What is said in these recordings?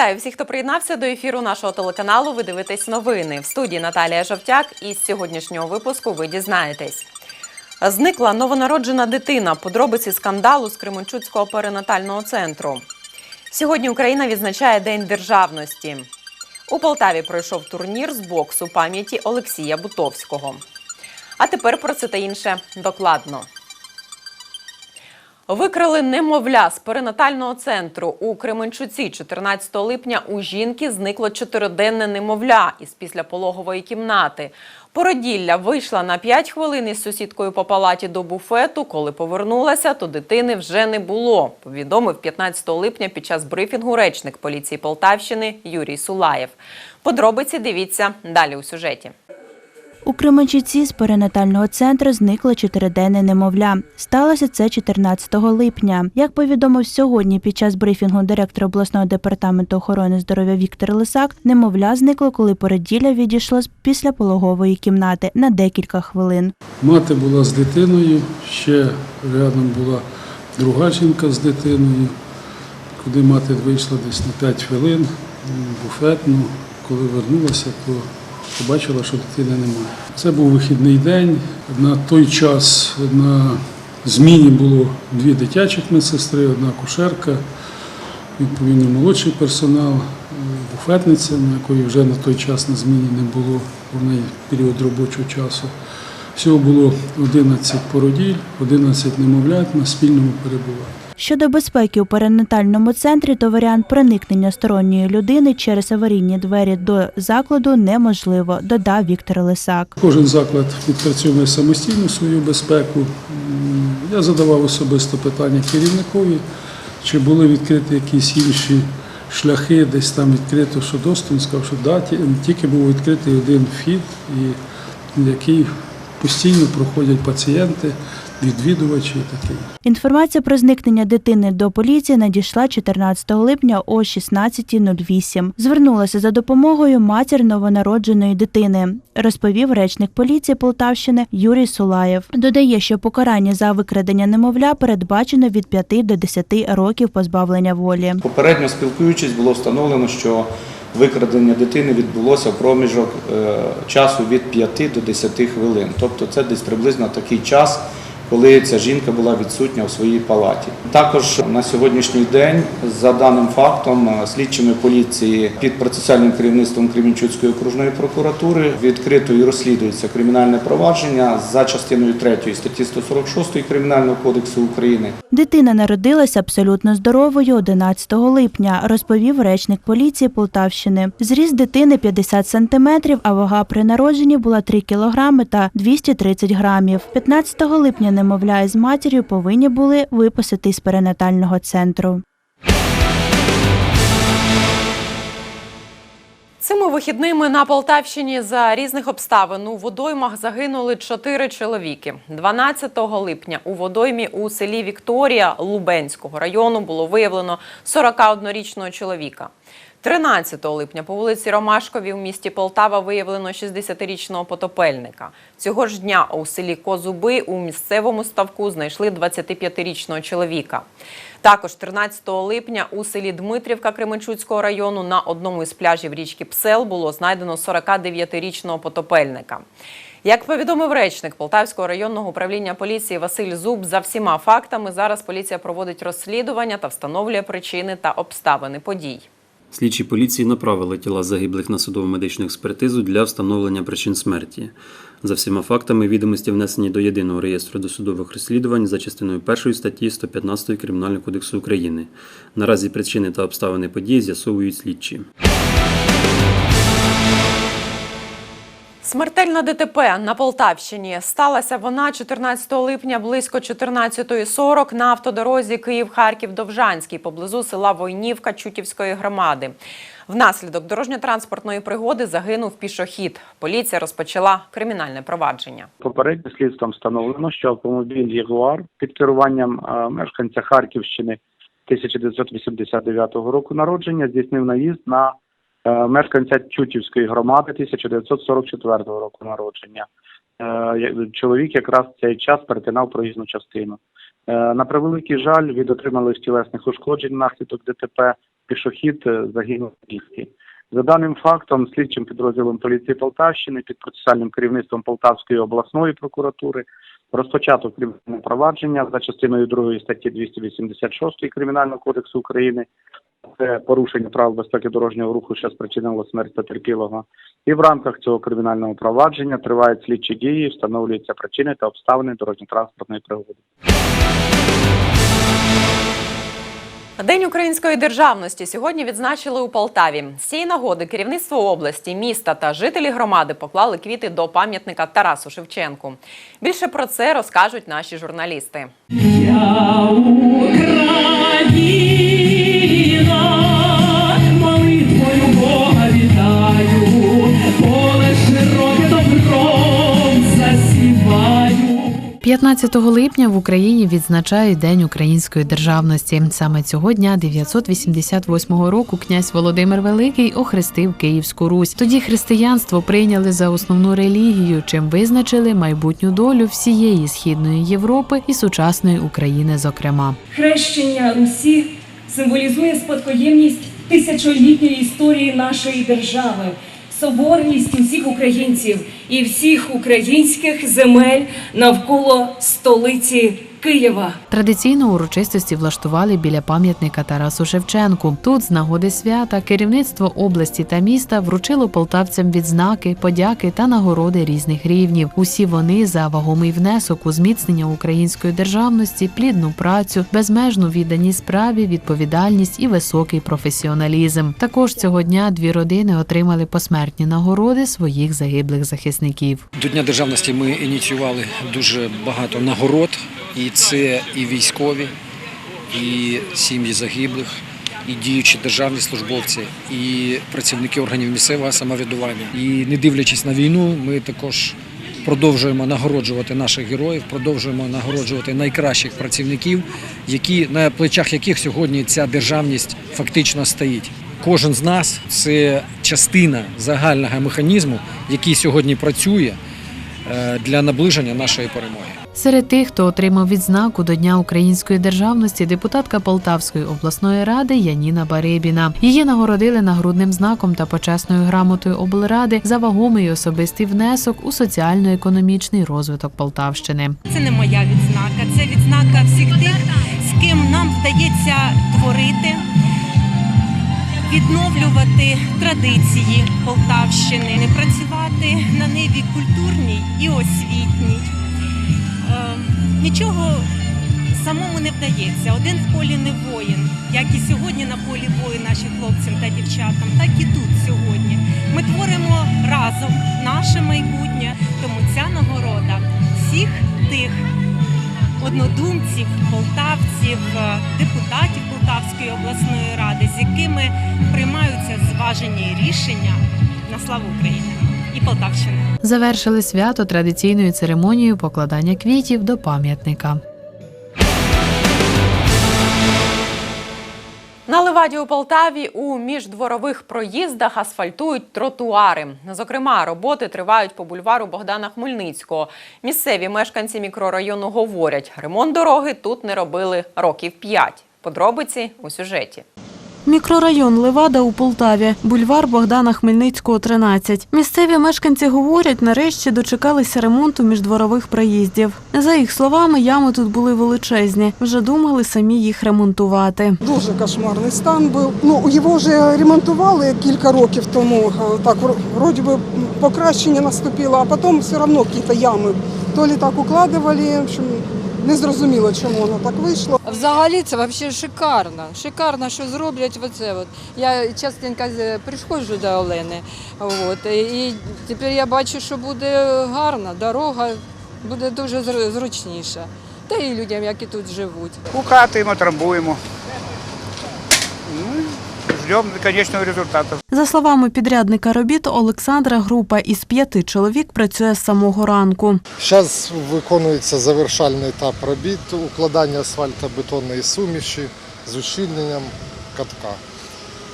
Вітаю всіх, хто приєднався до ефіру нашого телеканалу. Ви дивитесь новини в студії Наталія Жовтяк. І з сьогоднішнього випуску ви дізнаєтесь. Зникла новонароджена дитина. Подробиці скандалу з Кременчуцького перинатального центру. Сьогодні Україна відзначає День державності. У Полтаві пройшов турнір з боксу пам'яті Олексія Бутовського. А тепер про це та інше докладно. Викрали немовля з перинатального центру у Кременчуці. 14 липня у жінки зникло чотириденне немовля із післяпологової кімнати. Породілля вийшла на 5 хвилин із сусідкою по палаті до буфету. Коли повернулася, то дитини вже не було. Повідомив 15 липня під час брифінгу речник поліції Полтавщини Юрій Сулаєв. Подробиці дивіться далі у сюжеті. У Кременчуці з перинатального центру зникло чотириденне немовля. Сталося це 14 липня. Як повідомив сьогодні під час брифінгу директор обласного департаменту охорони здоров'я Віктор Лисак, немовля зникло, коли породілля відійшло з післяпологової кімнати на декілька хвилин. Мати була з дитиною, ще рядом була друга жінка з дитиною, куди мати вийшла десь на 5 хвилин, буфетну. Коли вернулася, то побачила, що дитини немає. Це був вихідний день. На той час на зміні було дві дитячих медсестри, одна кушерка, відповідно молодший персонал, буфетниця, якої вже на той час на зміні не було, в неї період робочого часу. Всього було 11 породіль, 11 немовлят на спільному перебуванні. Щодо безпеки у перинатальному центрі, то варіант проникнення сторонньої людини через аварійні двері до закладу неможливо, додав Віктор Лисак. Кожен заклад відпрацьовує самостійно свою безпеку. Я задавав особисто питання керівникові, чи були відкриті якісь інші шляхи, десь там відкрито, що доступ. Що даті тільки був відкритий один вхід, і який постійно проходять пацієнти, відвідувачі і таке. Інформація про зникнення дитини до поліції надійшла 14 липня о 16.08. Звернулася за допомогою матір новонародженої дитини, розповів речник поліції Полтавщини Юрій Сулаєв. Додає, що покарання за викрадення немовля передбачено від 5 до 10 років позбавлення волі. Попередньо спілкуючись, було встановлено, що викрадення дитини відбулося в проміжок е, часу від 5 до 10 хвилин. Тобто це десь приблизно такий час, коли ця жінка була відсутня у своїй палаті. Також на сьогоднішній день, за даним фактом, е, слідчими поліції під процесуальним керівництвом Кремінчуцької окружної прокуратури відкрито і розслідується кримінальне провадження за частиною 3 статті 146 Кримінального кодексу України. Дитина народилася абсолютно здоровою 11 липня, розповів речник поліції Полтавщини. Зріст дитини 50 сантиметрів, а вага при народженні була 3 кілограми та 230 грамів. 15 липня немовля із матір'ю повинні були виписати із перинатального центру. Цими вихідними на Полтавщині за різних обставин у водоймах загинули чотири чоловіки. 12 липня у водоймі у селі Вікторія Лубенського району було виявлено 41-річного чоловіка. 13 липня по вулиці Ромашкові в місті Полтава виявлено 60-річного потопельника. Цього ж дня у селі Козуби у місцевому ставку знайшли 25-річного чоловіка. Також 13 липня у селі Дмитрівка Кременчуцького району на одному із пляжів річки Псел було знайдено 49-річного потопельника. Як повідомив речник Полтавського районного управління поліції Василь Зуб, за всіма фактами зараз поліція проводить розслідування та встановлює причини та обставини подій. Слідчі поліції направили тіла загиблих на судову медичну експертизу для встановлення причин смерті. За всіма фактами відомості внесені до єдиного реєстру досудових розслідувань за частиною 1 статті 115 Кримінального кодексу України. Наразі причини та обставини події з'ясовують слідчі. Смертельна ДТП на Полтавщині сталася вона 14 липня близько 14.40 на автодорозі Київ-Харків-Довжанський поблизу села Войнівка Чутівської громади. Внаслідок дорожньо-транспортної пригоди загинув пішохід. Поліція розпочала кримінальне провадження. Попередньо слідством встановлено, що автомобіль Ягуар під керуванням е, мешканця Харківщини 1989 року народження здійснив наїзд на мешканця Чутівської громади 1944 року народження. Е, Чоловік якраз в цей час перетинав проїзну частину. Е, На превеликий жаль, від отриманих тілесних ушкоджень внаслідок ДТП пішохід е, загинув в. За даним фактом, слідчим підрозділом поліції Полтавщини під процесуальним керівництвом Полтавської обласної прокуратури розпочато кримінальне провадження за частиною 2 статті 286 Кримінального кодексу України. Це порушення правил безпеки дорожнього руху, що спричинило смерть потерпілого. І в рамках цього кримінального провадження тривають слідчі дії, встановлюються причини та обставини дорожньо-транспортної пригоди. День української державності сьогодні відзначили у Полтаві. З цієї нагоди керівництво області, міста та жителі громади поклали квіти до пам'ятника Тарасу Шевченку. Більше про це розкажуть наші журналісти. Я Україна, 15 липня в Україні відзначають День української державності. Саме цього дня 988 року князь Володимир Великий охрестив Київську Русь. Тоді християнство прийняли за основну релігію, чим визначили майбутню долю всієї східної Європи і сучасної України, зокрема. Хрещення Русі символізує спадкоємність тисячолітньої історії нашої держави, соборність усіх українців і всіх українських земель навколо столиці Києва. Традиційно урочистості влаштували біля пам'ятника Тарасу Шевченку. Тут, з нагоди свята, керівництво області та міста вручило полтавцям відзнаки, подяки та нагороди різних рівнів. Усі вони за вагомий внесок у зміцнення української державності, плідну працю, безмежну відданість справі, відповідальність і високий професіоналізм. Також цього дня дві родини отримали посмертні нагороди своїх загиблих захисників. До Дня державності ми ініціювали дуже багато нагород, і це і військові, і сім'ї загиблих, і діючі державні службовці, і працівники органів місцевого самоврядування. І не дивлячись на війну, ми також продовжуємо нагороджувати наших героїв, продовжуємо нагороджувати найкращих працівників, які на плечах яких сьогодні ця державність фактично стоїть. Кожен з нас це частина загального механізму, який сьогодні працює для наближення нашої перемоги. Серед тих, хто отримав відзнаку до Дня української державності, депутатка Полтавської обласної ради Яніна Барибіна. Її нагородили нагрудним знаком та почесною грамотою облради за вагомий особистий внесок у соціально-економічний розвиток Полтавщини. Це не моя відзнака, це відзнака всіх тих, з ким нам вдається творити, відновлювати традиції Полтавщини, не працювати на ниві культурній і освітній. Е, Нічого самому не вдається. Один в полі не воїн, як і сьогодні на полі воїн нашим хлопцям та дівчатам, так і тут сьогодні. Ми творимо разом наше майбутнє, тому ця нагорода всіх тих однодумців, полтавців, е, депутатів Полтавської обласної ради, з якими приймаються зважені рішення на славу України і Полтавщини. Завершили свято традиційною церемонією покладання квітів до пам'ятника. На Леваді у Полтаві у міждворових проїздах асфальтують тротуари. Зокрема, роботи тривають по бульвару Богдана Хмельницького. Місцеві мешканці мікрорайону говорять, ремонт дороги тут не робили років п'ять. Подробиці у сюжеті. Мікрорайон Левада у Полтаві, бульвар Богдана Хмельницького, 13. Місцеві мешканці говорять, нарешті дочекалися ремонту міждворових проїздів. За їх словами, ями тут були величезні. Вже думали самі їх ремонтувати. Дуже кошмарний стан був. Ну його вже ремонтували кілька років тому. Е, Так вроді би покращення наступило, а потім все одно якісь ями. То лі так укладували, в общем, не зрозуміло, чому воно так вийшло. Взагалі це взагалі шикарно. Шикарно, що зроблять оце. От. Я частенько з- приходжу до Олени. От, і тепер я бачу, що буде гарна дорога, буде дуже зручніша. Та і людям, які тут живуть. Укатуємо, трамбуємо. Ждемо конечного результату. За словами підрядника робіт Олександра, група із п'яти чоловік працює з самого ранку. Зараз виконується завершальний етап робіт укладання асфальтобетонної суміші з ущільненням катка.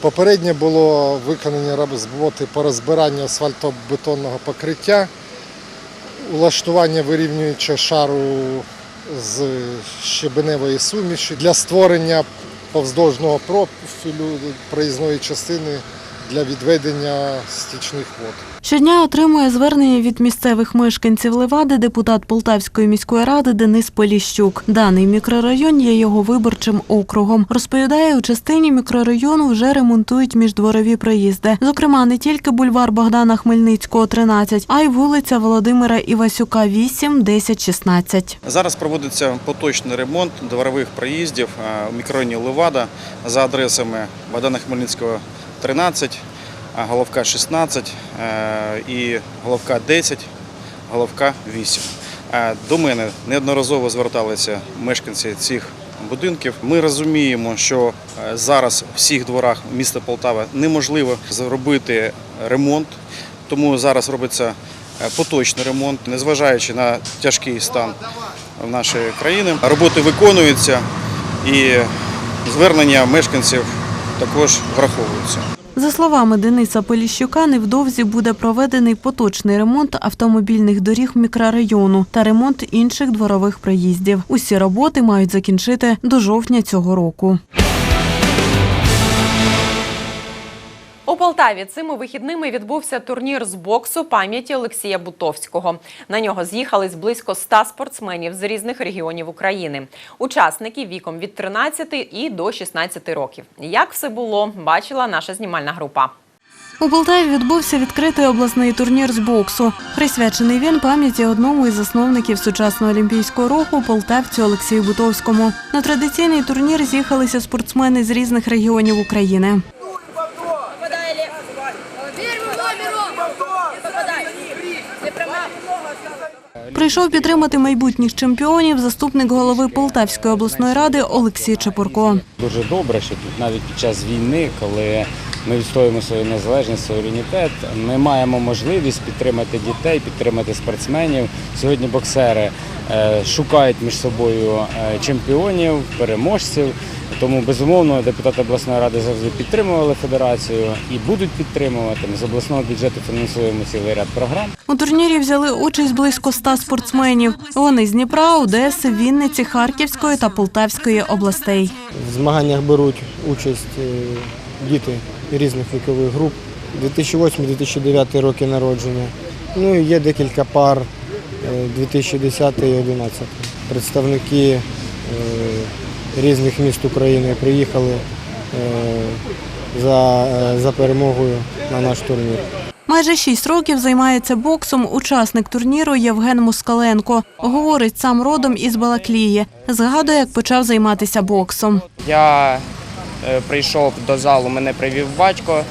Попередньо було виконані роботи по розбиранню асфальтобетонного покриття, улаштування вирівнюючого шару з щебеневої суміші для створення повздовжного профілю проїзної частини для відведення стічних вод. Щодня отримує звернення від місцевих мешканців Левади депутат Полтавської міської ради Денис Поліщук. Даний мікрорайон є його виборчим округом. Розповідає, у частині мікрорайону вже ремонтують міждворові проїзди. Зокрема, не тільки бульвар Богдана Хмельницького, 13, а й вулиця Володимира Івасюка, 8, 10, 16. Зараз проводиться поточний ремонт дворових проїздів у мікрорайоні Левада за адресами Богдана Хмельницького 13, Головка 16 е, і Головка 10, Головка 8. Е, До мене неодноразово зверталися мешканці цих будинків. Ми розуміємо, що е, зараз в всіх дворах міста Полтава неможливо зробити ремонт, тому зараз робиться поточний ремонт, незважаючи на тяжкий стан нашої країни. Роботи виконуються і звернення мешканців також враховуються. За словами Дениса Поліщука, невдовзі буде проведений поточний ремонт автомобільних доріг мікрорайону та ремонт інших дворових проїздів. Усі роботи мають закінчити до жовтня цього року. У Полтаві цими вихідними відбувся турнір з боксу пам'яті Олексія Бутовського. На нього з'їхались близько 100 спортсменів з різних регіонів України. Учасники віком від 13 і до 16 років. Як все було, бачила наша знімальна група. У Полтаві відбувся відкритий обласний турнір з боксу. Присвячений він пам'яті одному із засновників сучасного олімпійського руху полтавцю Олексію Бутовському. На традиційний турнір з'їхалися спортсмени з різних регіонів України. Прийшов підтримати майбутніх чемпіонів заступник голови Полтавської обласної ради Олексій Чепурко. Дуже добре, що тут навіть під час війни, коли ми відстоюємо свою незалежність, суверенітет, ми маємо можливість підтримати дітей, підтримати спортсменів. Сьогодні боксери шукають між собою е, чемпіонів, переможців. Тому безумовно депутати обласної ради завжди підтримували федерацію і будуть підтримувати. Ми з обласного бюджету фінансуємо цілий ряд програм. У турнірі взяли участь близько 100 спортсменів. Вони з Дніпра, Одеси, Вінниці, Харківської та Полтавської областей. В змаганнях беруть участь е, діти різних вікових груп. 2008-2009 роки народження. Ну і є декілька пар е, 2010 і 2011. Представники е, різних міст України приїхали е, за, е, за перемогою на наш турнір. Майже шість років займається боксом учасник турніру Євген Москаленко. Говорить, сам родом із Балаклії. Згадує, як почав займатися боксом. Я е, прийшов до залу, мене привів батько, е,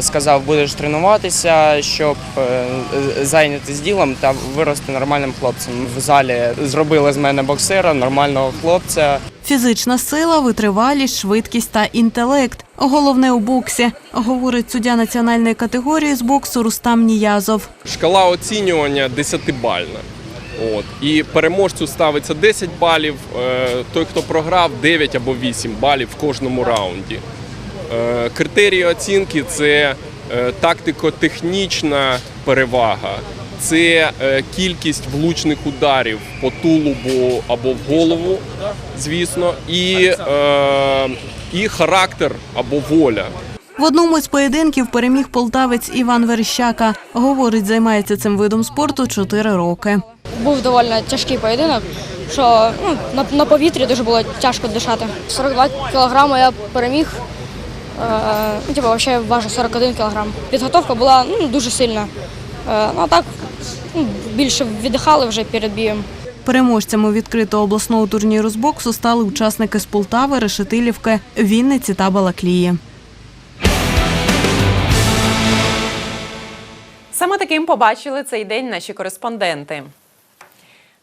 сказав, будеш тренуватися, щоб е, зайнятися ділом та вирости нормальним хлопцем. В залі зробили з мене боксера, нормального хлопця. Фізична сила, витривалість, швидкість та інтелект. Головне у боксі, говорить суддя національної категорії з боксу Рустам Ніязов. Шкала оцінювання 10-бальна. От. І переможцю ставиться 10 балів, е, той, хто програв, 9 або 8 балів в кожному раунді. Е, Критерії оцінки це е, тактико-технічна перевага, це е, кількість влучних ударів по тулубу або в голову, звісно, і, і характер або воля. В одному з поєдинків переміг полтавець Іван Верещака. Говорить, займається цим видом спорту 4 роки. Був доволі тяжкий поєдинок, що ну, на, на повітрі дуже було тяжко дишати. 42 кілограми я переміг. Е, ну, типу, взагалі важу 41 кілограм. Підготовка була ну, дуже сильна. Е, ну, а так ну, більше віддихали вже перед бієм. Переможцями відкритого обласного турніру з боксу стали учасники з Полтави, Решетилівки, Вінниці та Балаклії. Саме таким побачили цей день наші кореспонденти.